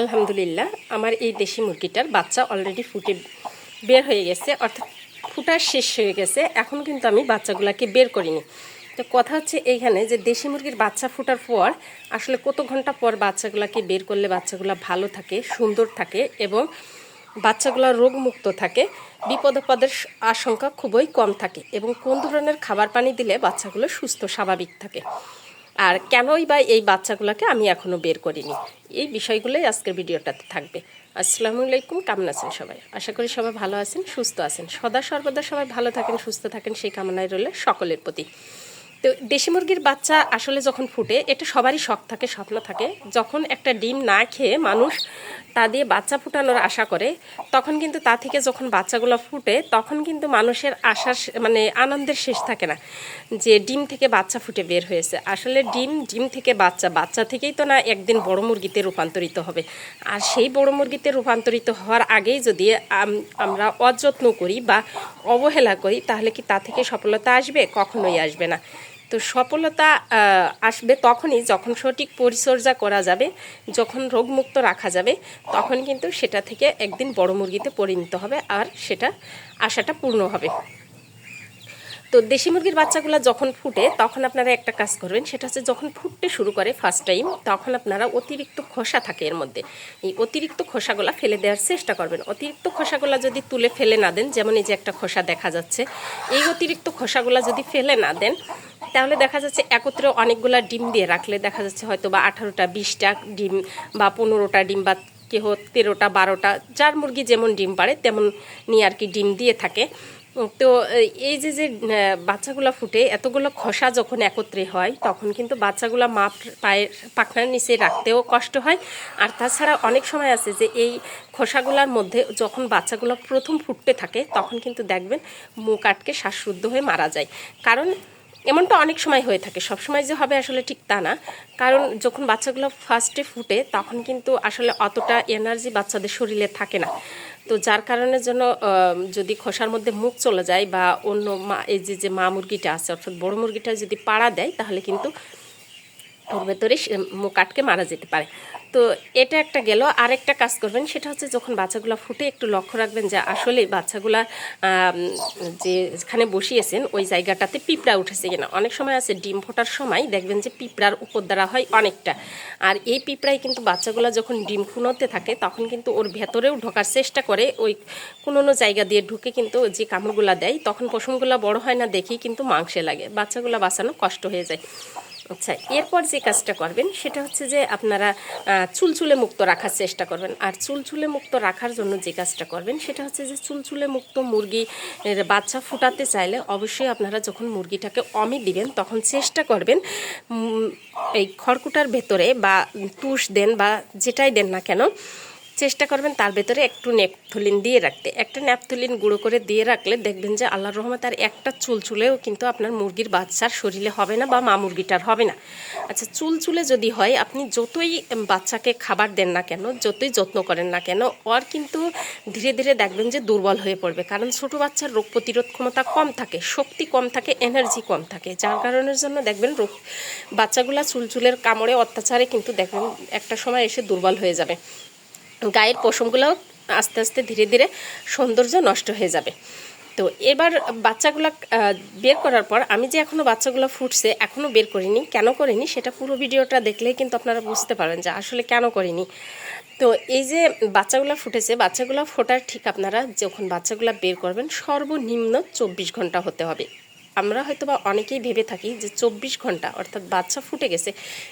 আলহামদুলিল্লাহ, আমার এই দেশি মুরগিটার বাচ্চা অলরেডি ফুটে বের হয়ে গেছে, অর্থাৎ ফুটা শেষ হয়ে গেছে, এখন কিন্তু আমি বাচ্চাগুলোকে বের করিনি। তো কথা হচ্ছে এইখানে যে দেশি মুরগির বাচ্চা ফুটার পর আসলে কত ঘণ্টা পর বাচ্চাগুলোকে বের করলে বাচ্চাগুলো ভালো থাকে, সুন্দর থাকে এবং বাচ্চাগুলো রোগমুক্ত থাকে, বিপদপদের আশঙ্কা খুবই কম থাকে এবং কোন ধরনের খাবার পানি দিলে বাচ্চাগুলো সুস্থ, স্বাভাবিক থাকে। আর কেনই বা এই বাচ্চাগুলোকে আমি এখনও বের করিনি? এই বিষয়গুলোই আজকের ভিডিওটাতে থাকবে। আসসালামু আলাইকুম, কেমন আছেন সবাই? আশা করি সবাই ভালো আছেন, সুস্থ আছেন। সদা সর্বদা সবাই ভালো থাকেন, সুস্থ থাকেন, সেই কামনায় রইলে সকলের প্রতি। তো দেশি মুরগির বাচ্চা আসলে যখন ফুটে, এটা সবারই শখ থাকে, স্বপ্ন থাকে। যখন একটা ডিম না খেয়ে মানুষ তা দিয়ে বাচ্চা ফুটানোর আশা করে, তখন কিন্তু তা থেকে যখন বাচ্চাগুলো ফুটে, তখন কিন্তু মানুষের আশার মানে আনন্দের শেষ থাকে না যে ডিম থেকে বাচ্চা ফুটে বের হয়েছে। আসলে ডিম ডিম থেকে বাচ্চা বাচ্চা থেকেই তো না একদিন বড় মুরগিতে রূপান্তরিত হবে। আর সেই বড় মুরগিতে রূপান্তরিত হওয়ার আগেই যদি আমরা অযত্ন করি বা অবহেলা করি, তাহলে কি তা থেকে সফলতা আসবে? কখনোই আসবে না। তো সফলতা আসবে তখনই যখন সঠিক পরিচর্যা করা যাবে, যখন রোগমুক্ত রাখা যাবে, তখন কিন্তু সেটা থেকে একদিন বড় মুরগিতে পরিণত হবে আর সেটা আশাটা পূর্ণ হবে। তো দেশি মুরগির বাচ্চাগুলো যখন ফুটে, তখন আপনারা একটা কাজ করবেন, সেটা হচ্ছে যখন ফুটতে শুরু করে ফার্স্ট টাইম তখন আপনারা অতিরিক্ত খোসা থাকে এর মধ্যে। এই অতিরিক্ত খোসাগুলো ফেলে দেওয়ার চেষ্টা করবেন। অতিরিক্ত খোসাগুলো যদি তুলে ফেলে না দেন, যেমন এই যে একটা খোসা দেখা যাচ্ছে, এই অতিরিক্ত খোসাগুলো যদি ফেলে না দেন, তাহলে দেখা যাচ্ছে একত্রে অনেকগুলা ডিম দিয়ে রাখলে দেখা যাচ্ছে হয়তো বা আঠারোটা, বিশটা ডিম বা পনেরোটা ডিম বা কেহ তেরোটা, বারোটা, যার মুরগি যেমন ডিম পারে তেমন নিয়ে আর কি ডিম দিয়ে থাকে। তো এই যে যে বাচ্চাগুলো ফুটে, এতগুলো খসা যখন একত্রে হয়, তখন কিন্তু বাচ্চাগুলো মা পায়ের পাখনার নিচে রাখতেও কষ্ট হয়। আর তাছাড়া অনেক সময় আছে যে, এই খোসাগুলোর মধ্যে যখন বাচ্চাগুলো প্রথম ফুটতে থাকে, তখন কিন্তু দেখবেন মুখ আটকে শ্বাসরুদ্ধ হয়ে মারা যায়। কারণ এমনটা অনেক সময় হয়ে থাকে। সব সময় যে হবে আসলে ঠিক তা না। কারণ যখন বাচ্চাগুলো ফার্স্টে ফুটে, তখন কিন্তু আসলে অতটা এনার্জি বাচ্চাদের শরীরে থাকে না। তো যার কারণে জন্য যদি খোসার মধ্যে মুখ চলে যায় বা অন্য মা এই যে যে মা মুরগিটা আছে, অর্থাৎ বড় মুরগিটা যদি পাড়া দেয়, তাহলে কিন্তু ওর ভেতরে মুখ আটকে মারা যেতে পারে। তো এটা একটা গেল। আরেকটা কাজ করবেন, সেটা হচ্ছে যখন বাচ্চাগুলো ফুটে একটু লক্ষ্য রাখবেন যে আসলে বাচ্চাগুলা যেখানে বসিয়েছেন, ওই জায়গাটাতে পিঁপড়া উঠেছে কিনা। অনেক সময় আছে ডিম ফোটার সময় দেখবেন যে পিঁপড়ার উপর দ্বারা হয় অনেকটা। আর এই পিঁপড়াই কিন্তু বাচ্চাগুলো যখন ডিম খুনোতে থাকে, তখন কিন্তু ওর ভেতরেও ঢোকার চেষ্টা করে। ওই কোনো জায়গা দিয়ে ঢুকে কিন্তু যে কামড়গুলা দেয়, তখন পশমগুলো বড় হয় না, দেখেই কিন্তু মাংসে লাগে। বাচ্চাগুলো বাঁচানো কষ্ট হয়ে যায়। আচ্ছা এরপর যে কাজটা করবেন, সেটা হচ্ছে যে আপনারা চুলচুলে মুক্ত রাখার চেষ্টা করবেন। আর চুলচুলে মুক্ত রাখার জন্য যে কাজটা করবেন, সেটা হচ্ছে যে চুলচুলে মুক্ত মুরগি বাচ্চা ফুটাতে চাইলে অবশ্যই আপনারা যখন মুরগিটাকে অমি দিবেন, তখন চেষ্টা করবেন এই খড়কুটার ভেতরে বা তুষ দেন বা যেটাই দেন না কেন চেষ্টা করবেন তার ভেতরে একটু ন্যাপথলিন দিয়ে রাখতে। একটা ন্যাপথলিন গুঁড়ো করে দিয়ে রাখলে দেখবেন যে আল্লাহর রহমত আর একটা চুল চুলেও কিন্তু আপনার মুরগির বাচ্চার শরীরে হবে না বা মা মুরগিটার হবে না। আচ্ছা চুল চুলে যদি হয়, আপনি যতই বাচ্চাকে খাবার দেন না কেন, যতই যত্ন করেন না কেন, ওর কিন্তু ধীরে ধীরে দেখবেন যে দুর্বল হয়ে পড়বে। কারণ ছোট বাচ্চার রোগ প্রতিরোধ ক্ষমতা কম থাকে, শক্তি কম থাকে এনার্জি কম থাকে। যার কারণের জন্য দেখবেন রোগ, বাচ্চাগুলা চুলচুলের কামড়ে অত্যাচারে কিন্তু দেখবেন একটা সময় এসে দুর্বল হয়ে যাবে। গায়ের পশমগুলোও আস্তে আস্তে ধীরে ধীরে সৌন্দর্য নষ্ট হয়ে যাবে। তো এবার বাচ্চাগুলো বের করার পর আমি যে এখনও বাচ্চাগুলো ফুটছে এখনও বের করিনি। কেন করিনি সেটা পুরো ভিডিওটা দেখলেই কিন্তু আপনারা বুঝতে পারবেন যে আসলে কেন করিনি। তো এই যে বাচ্চাগুলো ফুটেছে, বাচ্চাগুলো ফোটার ঠিক আপনারা যখন বাচ্চাগুলো বের করবেন সর্বনিম্ন চব্বিশ ঘণ্টা হতে হবে। আমরা হয়তো বা অনেকেই ভেবে থাকি যে চব্বিশ ঘণ্টা অর্থাৎ বাচ্চা ফুটে গেছে,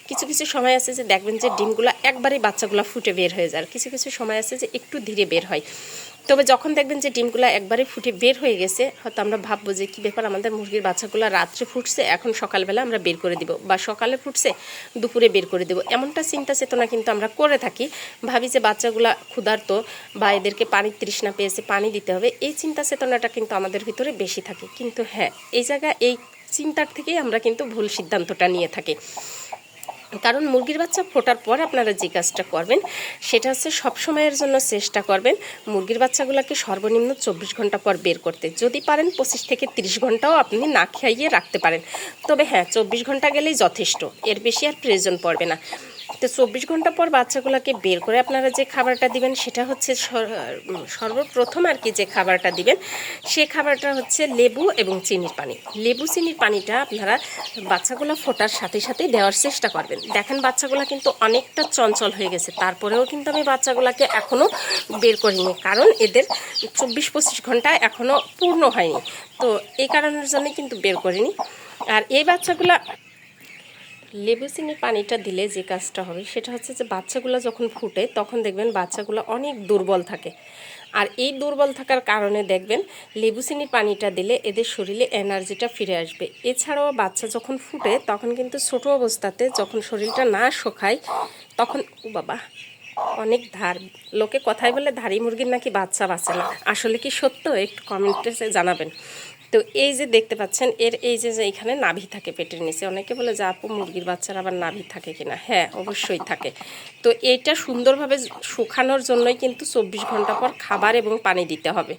কিছু কিছু সময় আছে যে দেখবেন যে ডিমগুলো একবারেই বাচ্চাগুলো ফুটে বের হয়ে যায় কিছু কিছু সময় আছে যে একটু ধীরে বের হয়। তবে যখন দেখবেন যে ডিমগুলো একবারে ফুটে বের হয়ে গেছে, হয়তো আমরা ভাববো যে কী ব্যাপার আমাদের মুরগির বাচ্চাগুলো রাত্রে ফুটছে, এখন সকালবেলা আমরা বের করে দিব বা সকালে ফুটছে, দুপুরে বের করে দেবো। এমনটা চিন্তা চেতনা কিন্তু আমরা করে থাকি। ভাবি যে বাচ্চাগুলা ক্ষুধার্ত বা এদেরকে পানির তৃষ্ণা পেয়েছে, পানি দিতে হবে, এই চিন্তা চেতনাটা কিন্তু আমাদের ভিতরে বেশি থাকে। কিন্তু হ্যাঁ এই জায়গা এই চিন্তার থেকেই আমরা কিন্তু ভুল সিদ্ধান্তটা নিয়ে থাকি। কারণ মুরগির বাচ্চা ফোটার পর আপনারা যে কাজটা করবেন, সেটা হচ্ছে সব সময়ের জন্য চেষ্টা করবেন মুরগির বাচ্চাগুলোকে সর্বনিম্ন চব্বিশ ঘণ্টা পর বের করতে। যদি পারেন পঁচিশ থেকে তিরিশ ঘন্টাও আপনি না খাইয়ে রাখতে পারেন। তবে হ্যাঁ চব্বিশ ঘণ্টা গেলেই যথেষ্ট, এর বেশি আর প্রয়োজন পড়বে না। তো চব্বিশ ঘণ্টা পর বাচ্চাগুলোকে বের করে আপনারা যে খাবারটা দিবেন, সেটা হচ্ছে সর- সর্বপ্রথম আর কি যে খাবারটা দিবেন, সে খাবারটা হচ্ছে লেবু এবং চিনির পানি। লেবু, চিনির পানিটা আপনারা বাচ্চাগুলো ফোটার সাথে সাথে দেওয়ার চেষ্টা করবেন। দেখেন বাচ্চাগুলো কিন্তু অনেকটা চঞ্চল হয়ে গেছে। তারপরেও কিন্তু আমি বাচ্চাগুলোকে এখনও বের করিনি, কারণ এদের চব্বিশ পঁচিশ ঘণ্টা এখনও পূর্ণ হয়নি। তো এই কারণের জন্য কিন্তু বের করিনি। আর এই বাচ্চাগুলা লেবু চিনির পানিটা দিলে যে কাজটা হবে সেটা হচ্ছে যে বাচ্চাগুলো যখন ফুটে, তখন দেখবেন বাচ্চাগুলো অনেক দুর্বল থাকে। আর এই দুর্বল থাকার কারণে দেখবেন লেবু চিনির পানিটা দিলে এদের শরীরে এনার্জিটা ফিরে আসবে। এছাড়াও বাচ্চা যখন ফুটে, তখন কিন্তু ছোট অবস্থাতে যখন শরীরটা না শোকায়, তখন, ও বাবা, অনেক ধার, লোকে কথাই বলে ধারি মুরগির নাকি বাচ্চা বাঁচে না। আসলে কি সত্য? একটু কমেন্টে জানাবেন। তো এই যে দেখতে পাচ্ছেন, এর এই যে যে এখানে নাভি থাকে পেটের নিচে। অনেকে বলে যে, আপু, মুরগির বাচ্চার আবার নাভি থাকে কিনা? হ্যাঁ অবশ্যই থাকে। তো এটা সুন্দরভাবে শুকানোর জন্যই কিন্তু চব্বিশ ঘণ্টা পর খাবার এবং পানি দিতে হবে।